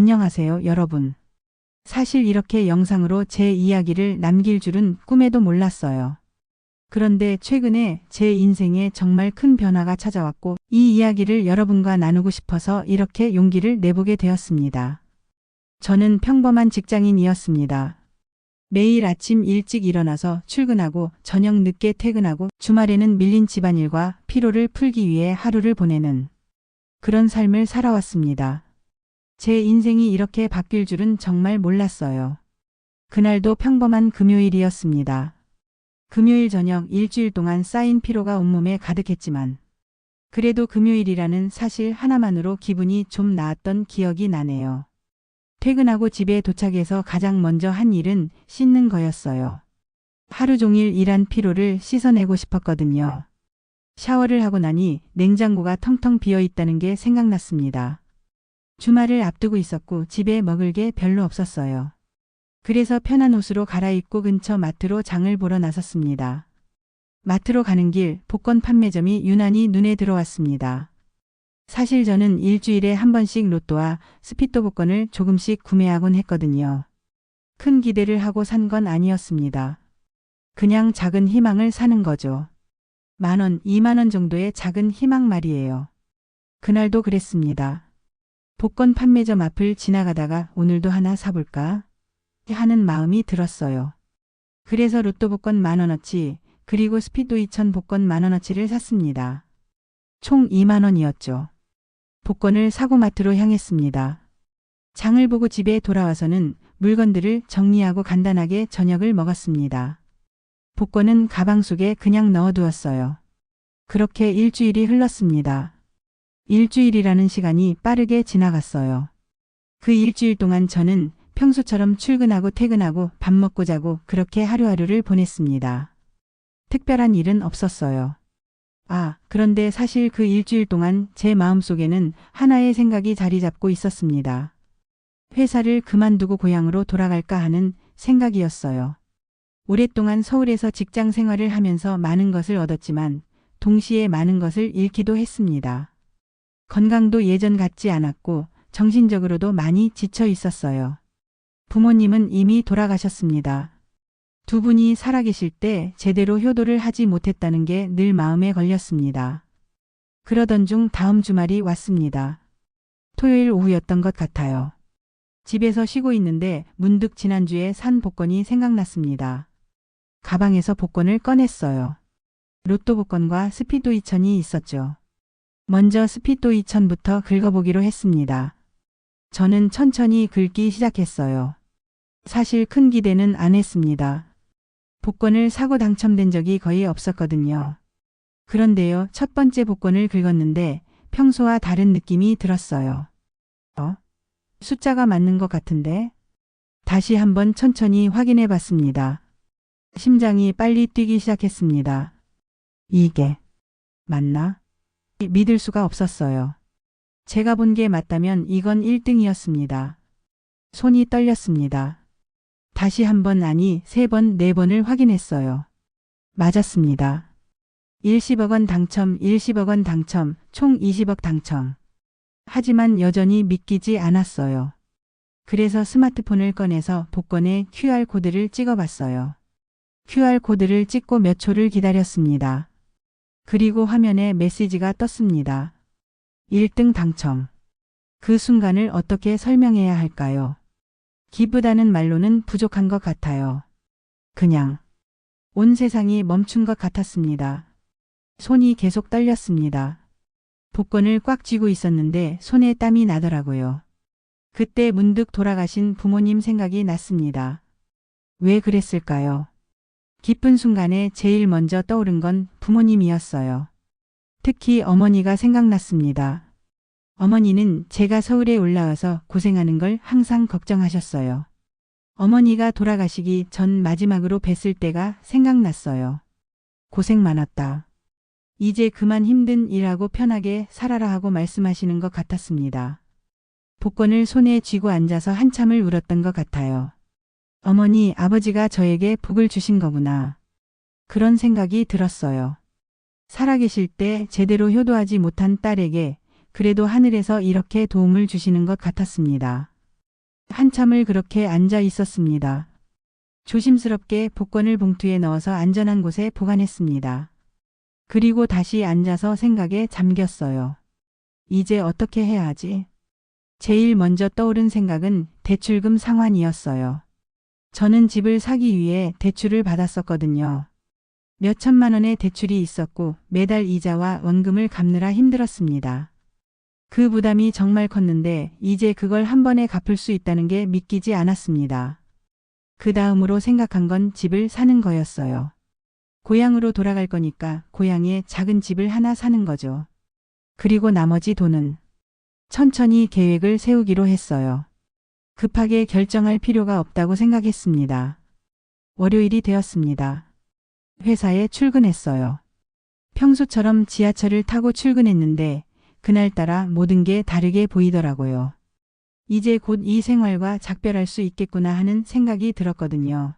안녕하세요, 여러분. 사실 이렇게 영상으로 제 이야기를 남길 줄은 꿈에도 몰랐어요. 그런데 최근에 제 인생에 정말 큰 변화가 찾아왔고 이 이야기를 여러분과 나누고 싶어서 이렇게 용기를 내보게 되었습니다. 저는 평범한 직장인이었습니다. 매일 아침 일찍 일어나서 출근하고 저녁 늦게 퇴근하고 주말에는 밀린 집안일과 피로를 풀기 위해 하루를 보내는 그런 삶을 살아왔습니다. 제 인생이 이렇게 바뀔 줄은 정말 몰랐어요. 그날도 평범한 금요일이었습니다. 금요일 저녁 일주일 동안 쌓인 피로가 온몸에 가득했지만 그래도 금요일이라는 사실 하나만으로 기분이 좀 나았던 기억이 나네요. 퇴근하고 집에 도착해서 가장 먼저 한 일은 씻는 거였어요. 하루 종일 일한 피로를 씻어내고 싶었거든요. 샤워를 하고 나니 냉장고가 텅텅 비어 있다는 게 생각났습니다. 주말을 앞두고 있었고 집에 먹을 게 별로 없었어요. 그래서 편한 옷으로 갈아입고 근처 마트로 장을 보러 나섰습니다. 마트로 가는 길 복권 판매점이 유난히 눈에 들어왔습니다. 사실 저는 일주일에 한 번씩 로또와 스피또 복권을 조금씩 구매하곤 했거든요. 큰 기대를 하고 산 건 아니었습니다. 그냥 작은 희망을 사는 거죠. 만 원, 이만 원 정도의 작은 희망 말이에요. 그날도 그랬습니다. 복권 판매점 앞을 지나가다가 오늘도 하나 사볼까? 하는 마음이 들었어요. 그래서 로또 복권 만원어치, 그리고 스피도 2000 복권 만원어치를 샀습니다. 총 2만원이었죠. 복권을 사고 마트로 향했습니다. 장을 보고 집에 돌아와서는 물건들을 정리하고 간단하게 저녁을 먹었습니다. 복권은 가방 속에 그냥 넣어두었어요. 그렇게 일주일이 흘렀습니다. 일주일이라는 시간이 빠르게 지나갔어요. 그 일주일 동안 저는 평소처럼 출근하고 퇴근하고 밥 먹고 자고 그렇게 하루하루를 보냈습니다. 특별한 일은 없었어요. 아, 그런데 사실 그 일주일 동안 제 마음속에는 하나의 생각이 자리 잡고 있었습니다. 회사를 그만두고 고향으로 돌아갈까 하는 생각이었어요. 오랫동안 서울에서 직장 생활을 하면서 많은 것을 얻었지만 동시에 많은 것을 잃기도 했습니다. 건강도 예전 같지 않았고 정신적으로도 많이 지쳐 있었어요. 부모님은 이미 돌아가셨습니다. 두 분이 살아계실 때 제대로 효도를 하지 못했다는 게 늘 마음에 걸렸습니다. 그러던 중 다음 주말이 왔습니다. 토요일 오후였던 것 같아요. 집에서 쉬고 있는데 문득 지난주에 산 복권이 생각났습니다. 가방에서 복권을 꺼냈어요. 로또 복권과 스피도 2000이 있었죠. 먼저 스피도 2000부터 긁어보기로 했습니다. 저는 천천히 긁기 시작했어요. 사실 큰 기대는 안 했습니다. 복권을 사고 당첨된 적이 거의 없었거든요. 그런데요, 첫 번째 복권을 긁었는데 평소와 다른 느낌이 들었어요. 어? 숫자가 맞는 것 같은데? 다시 한번 천천히 확인해 봤습니다. 심장이 빨리 뛰기 시작했습니다. 이게 맞나? 믿을 수가 없었어요. 제가 본 게 맞다면 이건 1등이었습니다. 손이 떨렸습니다. 다시 한 번 아니 세 번, 네 번을 확인했어요. 맞았습니다. 일십억 원 당첨, 일십억 원 당첨, 총 20억 당첨. 하지만 여전히 믿기지 않았어요. 그래서 스마트폰을 꺼내서 복권에 QR코드를 찍어봤어요. QR코드를 찍고 몇 초를 기다렸습니다. 그리고 화면에 메시지가 떴습니다. 1등 당첨. 그 순간을 어떻게 설명해야 할까요? 기쁘다는 말로는 부족한 것 같아요. 그냥 온 세상이 멈춘 것 같았습니다. 손이 계속 떨렸습니다. 복권을 꽉 쥐고 있었는데 손에 땀이 나더라고요. 그때 문득 돌아가신 부모님 생각이 났습니다. 왜 그랬을까요? 기쁜 순간에 제일 먼저 떠오른 건 부모님이었어요. 특히 어머니가 생각났습니다. 어머니는 제가 서울에 올라와서 고생하는 걸 항상 걱정하셨어요. 어머니가 돌아가시기 전 마지막으로 뵀을 때가 생각났어요. 고생 많았다. 이제 그만 힘든 일하고 편하게 살아라 하고 말씀하시는 것 같았습니다. 복권을 손에 쥐고 앉아서 한참을 울었던 것 같아요. 어머니, 아버지가 저에게 복을 주신 거구나. 그런 생각이 들었어요. 살아계실 때 제대로 효도하지 못한 딸에게 그래도 하늘에서 이렇게 도움을 주시는 것 같았습니다. 한참을 그렇게 앉아 있었습니다. 조심스럽게 복권을 봉투에 넣어서 안전한 곳에 보관했습니다. 그리고 다시 앉아서 생각에 잠겼어요. 이제 어떻게 해야 하지? 제일 먼저 떠오른 생각은 대출금 상환이었어요. 저는 집을 사기 위해 대출을 받았었거든요. 몇 천만 원의 대출이 있었고 매달 이자와 원금을 갚느라 힘들었습니다. 그 부담이 정말 컸는데 이제 그걸 한 번에 갚을 수 있다는 게 믿기지 않았습니다. 그 다음으로 생각한 건 집을 사는 거였어요. 고향으로 돌아갈 거니까 고향에 작은 집을 하나 사는 거죠. 그리고 나머지 돈은 천천히 계획을 세우기로 했어요. 급하게 결정할 필요가 없다고 생각했습니다. 월요일이 되었습니다. 회사에 출근했어요. 평소처럼 지하철을 타고 출근했는데 그날따라 모든 게 다르게 보이더라고요. 이제 곧 이 생활과 작별할 수 있겠구나 하는 생각이 들었거든요.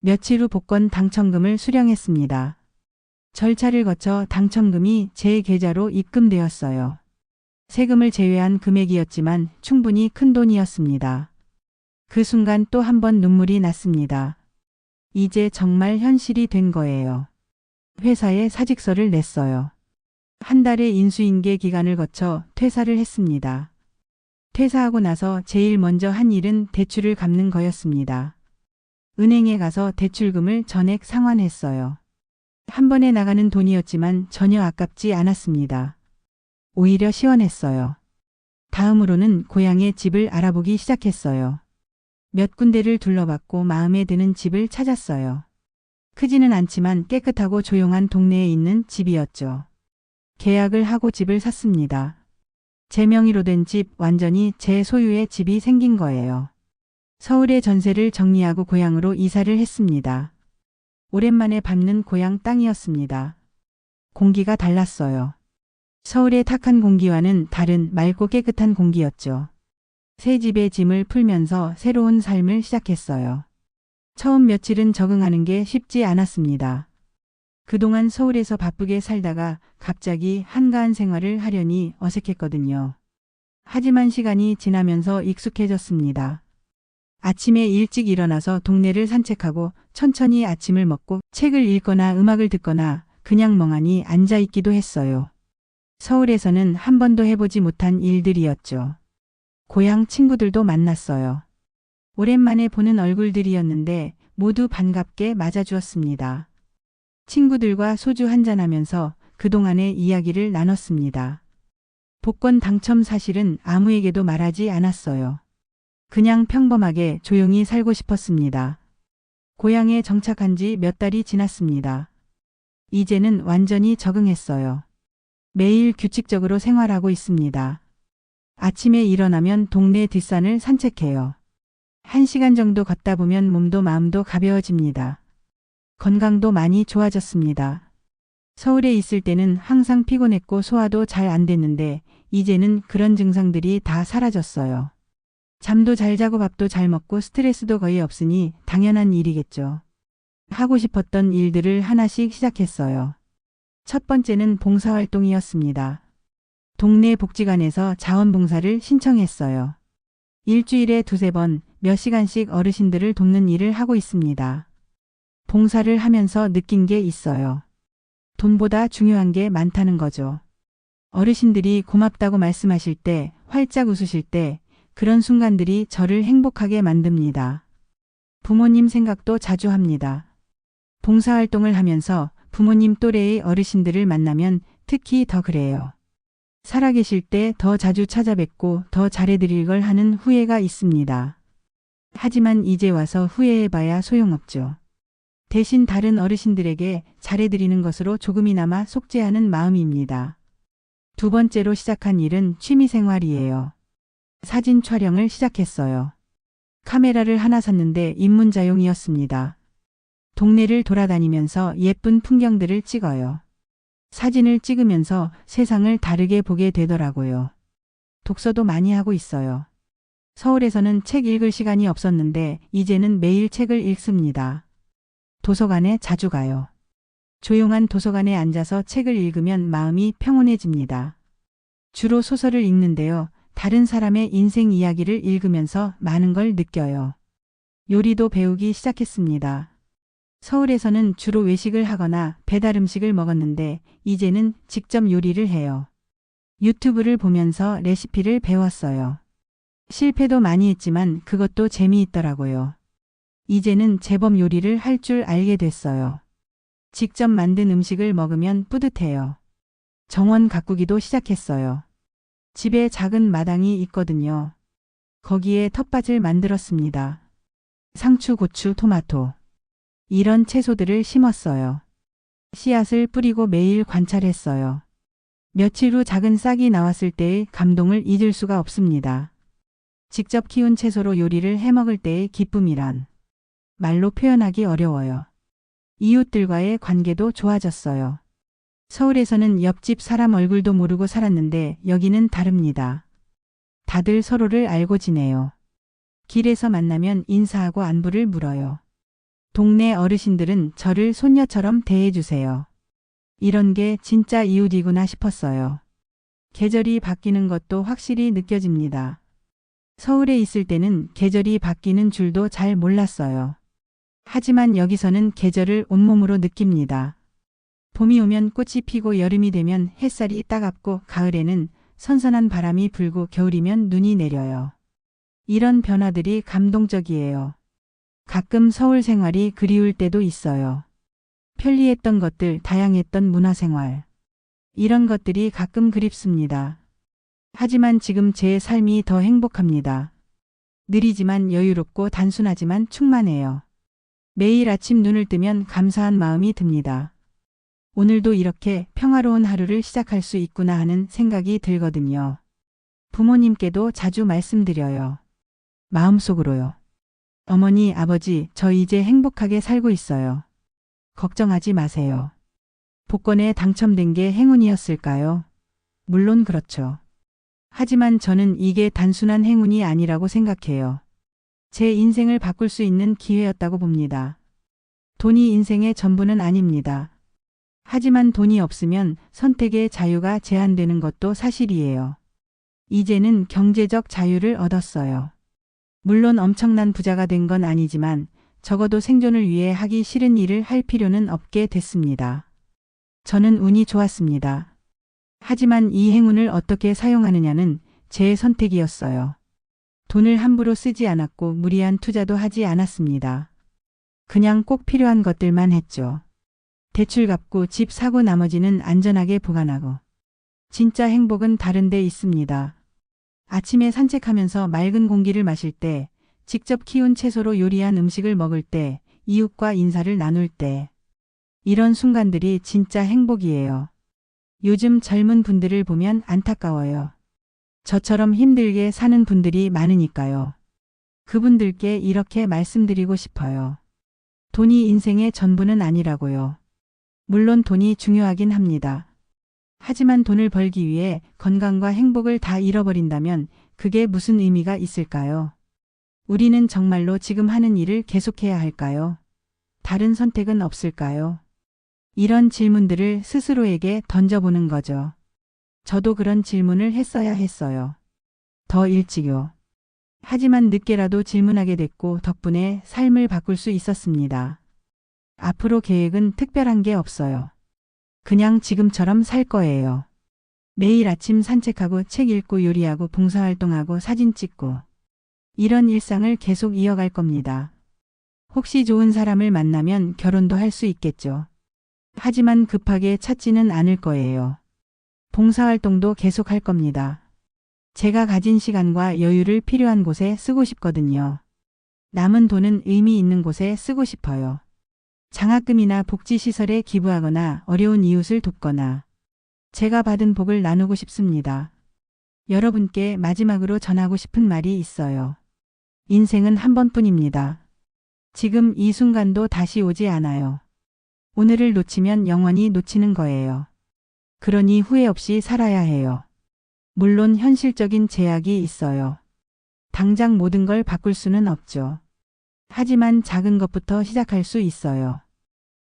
며칠 후 복권 당첨금을 수령했습니다. 절차를 거쳐 당첨금이 제 계좌로 입금되었어요. 세금을 제외한 금액이었지만 충분히 큰 돈이었습니다. 그 순간 또 한 번 눈물이 났습니다. 이제 정말 현실이 된 거예요. 회사에 사직서를 냈어요. 한 달의 인수인계 기간을 거쳐 퇴사를 했습니다. 퇴사하고 나서 제일 먼저 한 일은 대출을 갚는 거였습니다. 은행에 가서 대출금을 전액 상환했어요. 한 번에 나가는 돈이었지만 전혀 아깝지 않았습니다. 오히려 시원했어요. 다음으로는 고향의 집을 알아보기 시작했어요. 몇 군데를 둘러봤고 마음에 드는 집을 찾았어요. 크지는 않지만 깨끗하고 조용한 동네에 있는 집이었죠. 계약을 하고 집을 샀습니다. 제 명의로 된 집 완전히 제 소유의 집이 생긴 거예요. 서울의 전세를 정리하고 고향으로 이사를 했습니다. 오랜만에 밟는 고향 땅이었습니다. 공기가 달랐어요. 서울의 탁한 공기와는 다른 맑고 깨끗한 공기였죠. 새 집의 짐을 풀면서 새로운 삶을 시작했어요. 처음 며칠은 적응하는 게 쉽지 않았습니다. 그동안 서울에서 바쁘게 살다가 갑자기 한가한 생활을 하려니 어색했거든요. 하지만 시간이 지나면서 익숙해졌습니다. 아침에 일찍 일어나서 동네를 산책하고 천천히 아침을 먹고 책을 읽거나 음악을 듣거나 그냥 멍하니 앉아 있기도 했어요. 서울에서는 한 번도 해보지 못한 일들이었죠. 고향 친구들도 만났어요. 오랜만에 보는 얼굴들이었는데 모두 반갑게 맞아주었습니다. 친구들과 소주 한잔하면서 그동안의 이야기를 나눴습니다. 복권 당첨 사실은 아무에게도 말하지 않았어요. 그냥 평범하게 조용히 살고 싶었습니다. 고향에 정착한 지 몇 달이 지났습니다. 이제는 완전히 적응했어요. 매일 규칙적으로 생활하고 있습니다. 아침에 일어나면 동네 뒷산을 산책해요. 한 시간 정도 걷다 보면 몸도 마음도 가벼워집니다. 건강도 많이 좋아졌습니다. 서울에 있을 때는 항상 피곤했고 소화도 잘 안 됐는데 이제는 그런 증상들이 다 사라졌어요. 잠도 잘 자고 밥도 잘 먹고 스트레스도 거의 없으니 당연한 일이겠죠. 하고 싶었던 일들을 하나씩 시작했어요. 첫 번째는 봉사활동이었습니다. 동네 복지관에서 자원봉사를 신청했어요. 일주일에 두세 번 몇 시간씩 어르신들을 돕는 일을 하고 있습니다. 봉사를 하면서 느낀 게 있어요. 돈보다 중요한 게 많다는 거죠. 어르신들이 고맙다고 말씀하실 때, 활짝 웃으실 때, 그런 순간들이 저를 행복하게 만듭니다. 부모님 생각도 자주 합니다. 봉사활동을 하면서 부모님 또래의 어르신들을 만나면 특히 더 그래요. 살아계실 때 더 자주 찾아뵙고 더 잘해드릴 걸 하는 후회가 있습니다. 하지만 이제 와서 후회해봐야 소용없죠. 대신 다른 어르신들에게 잘해드리는 것으로 조금이나마 속죄하는 마음입니다. 두 번째로 시작한 일은 취미생활이에요. 사진 촬영을 시작했어요. 카메라를 하나 샀는데 입문자용이었습니다. 동네를 돌아다니면서 예쁜 풍경들을 찍어요. 사진을 찍으면서 세상을 다르게 보게 되더라고요. 독서도 많이 하고 있어요. 서울에서는 책 읽을 시간이 없었는데 이제는 매일 책을 읽습니다. 도서관에 자주 가요. 조용한 도서관에 앉아서 책을 읽으면 마음이 평온해집니다. 주로 소설을 읽는데요. 다른 사람의 인생 이야기를 읽으면서 많은 걸 느껴요. 요리도 배우기 시작했습니다. 서울에서는 주로 외식을 하거나 배달 음식을 먹었는데 이제는 직접 요리를 해요. 유튜브를 보면서 레시피를 배웠어요. 실패도 많이 했지만 그것도 재미있더라고요. 이제는 제법 요리를 할 줄 알게 됐어요. 직접 만든 음식을 먹으면 뿌듯해요. 정원 가꾸기도 시작했어요. 집에 작은 마당이 있거든요. 거기에 텃밭을 만들었습니다. 상추, 고추, 토마토. 이런 채소들을 심었어요. 씨앗을 뿌리고 매일 관찰했어요. 며칠 후 작은 싹이 나왔을 때의 감동을 잊을 수가 없습니다. 직접 키운 채소로 요리를 해 먹을 때의 기쁨이란 말로 표현하기 어려워요. 이웃들과의 관계도 좋아졌어요. 서울에서는 옆집 사람 얼굴도 모르고 살았는데 여기는 다릅니다. 다들 서로를 알고 지내요. 길에서 만나면 인사하고 안부를 물어요. 동네 어르신들은 저를 손녀처럼 대해주세요. 이런 게 진짜 이웃이구나 싶었어요. 계절이 바뀌는 것도 확실히 느껴집니다. 서울에 있을 때는 계절이 바뀌는 줄도 잘 몰랐어요. 하지만 여기서는 계절을 온몸으로 느낍니다. 봄이 오면 꽃이 피고 여름이 되면 햇살이 따갑고 가을에는 선선한 바람이 불고 겨울이면 눈이 내려요. 이런 변화들이 감동적이에요. 가끔 서울 생활이 그리울 때도 있어요. 편리했던 것들, 다양했던 문화생활. 이런 것들이 가끔 그립습니다. 하지만 지금 제 삶이 더 행복합니다. 느리지만 여유롭고 단순하지만 충만해요. 매일 아침 눈을 뜨면 감사한 마음이 듭니다. 오늘도 이렇게 평화로운 하루를 시작할 수 있구나 하는 생각이 들거든요. 부모님께도 자주 말씀드려요. 마음속으로요. 어머니, 아버지, 저 이제 행복하게 살고 있어요. 걱정하지 마세요. 복권에 당첨된 게 행운이었을까요? 물론 그렇죠. 하지만 저는 이게 단순한 행운이 아니라고 생각해요. 제 인생을 바꿀 수 있는 기회였다고 봅니다. 돈이 인생의 전부는 아닙니다. 하지만 돈이 없으면 선택의 자유가 제한되는 것도 사실이에요. 이제는 경제적 자유를 얻었어요. 물론 엄청난 부자가 된 건 아니지만 적어도 생존을 위해 하기 싫은 일을 할 필요는 없게 됐습니다. 저는 운이 좋았습니다. 하지만 이 행운을 어떻게 사용하느냐는 제 선택이었어요. 돈을 함부로 쓰지 않았고 무리한 투자도 하지 않았습니다. 그냥 꼭 필요한 것들만 했죠. 대출 갚고 집 사고 나머지는 안전하게 보관하고. 진짜 행복은 다른 데 있습니다. 아침에 산책하면서 맑은 공기를 마실 때, 직접 키운 채소로 요리한 음식을 먹을 때, 이웃과 인사를 나눌 때. 이런 순간들이 진짜 행복이에요. 요즘 젊은 분들을 보면 안타까워요. 저처럼 힘들게 사는 분들이 많으니까요. 그분들께 이렇게 말씀드리고 싶어요. 돈이 인생의 전부는 아니라고요. 물론 돈이 중요하긴 합니다. 하지만 돈을 벌기 위해 건강과 행복을 다 잃어버린다면 그게 무슨 의미가 있을까요? 우리는 정말로 지금 하는 일을 계속해야 할까요? 다른 선택은 없을까요? 이런 질문들을 스스로에게 던져보는 거죠. 저도 그런 질문을 했어야 했어요. 더 일찍요. 하지만 늦게라도 질문하게 됐고 덕분에 삶을 바꿀 수 있었습니다. 앞으로 계획은 특별한 게 없어요. 그냥 지금처럼 살 거예요. 매일 아침 산책하고 책 읽고 요리하고 봉사활동하고 사진 찍고 이런 일상을 계속 이어갈 겁니다. 혹시 좋은 사람을 만나면 결혼도 할 수 있겠죠. 하지만 급하게 찾지는 않을 거예요. 봉사활동도 계속 할 겁니다. 제가 가진 시간과 여유를 필요한 곳에 쓰고 싶거든요. 남은 돈은 의미 있는 곳에 쓰고 싶어요. 장학금이나 복지시설에 기부하거나 어려운 이웃을 돕거나 제가 받은 복을 나누고 싶습니다. 여러분께 마지막으로 전하고 싶은 말이 있어요. 인생은 한 번뿐입니다. 지금 이 순간도 다시 오지 않아요. 오늘을 놓치면 영원히 놓치는 거예요. 그러니 후회 없이 살아야 해요. 물론 현실적인 제약이 있어요. 당장 모든 걸 바꿀 수는 없죠. 하지만 작은 것부터 시작할 수 있어요.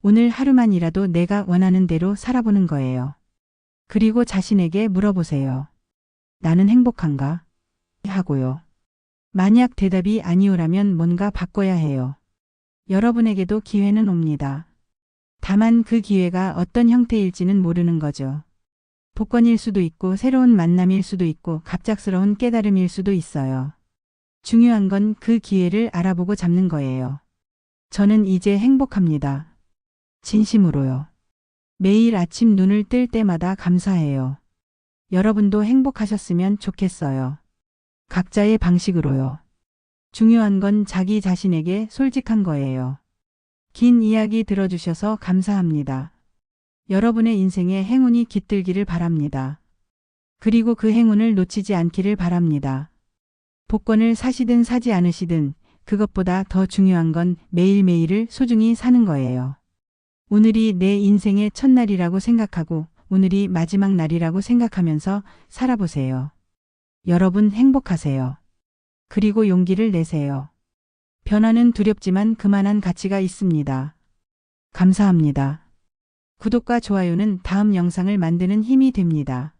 오늘 하루만이라도 내가 원하는 대로 살아보는 거예요. 그리고 자신에게 물어보세요. 나는 행복한가? 하고요. 만약 대답이 아니오라면 뭔가 바꿔야 해요. 여러분에게도 기회는 옵니다. 다만 그 기회가 어떤 형태일지는 모르는 거죠. 복권일 수도 있고 새로운 만남일 수도 있고 갑작스러운 깨달음일 수도 있어요. 중요한 건 그 기회를 알아보고 잡는 거예요. 저는 이제 행복합니다. 진심으로요. 매일 아침 눈을 뜰 때마다 감사해요. 여러분도 행복하셨으면 좋겠어요. 각자의 방식으로요. 중요한 건 자기 자신에게 솔직한 거예요. 긴 이야기 들어주셔서 감사합니다. 여러분의 인생에 행운이 깃들기를 바랍니다. 그리고 그 행운을 놓치지 않기를 바랍니다. 복권을 사시든 사지 않으시든 그것보다 더 중요한 건 매일매일을 소중히 사는 거예요. 오늘이 내 인생의 첫날이라고 생각하고 오늘이 마지막 날이라고 생각하면서 살아보세요. 여러분 행복하세요. 그리고 용기를 내세요. 변화는 두렵지만 그만한 가치가 있습니다. 감사합니다. 구독과 좋아요는 다음 영상을 만드는 힘이 됩니다.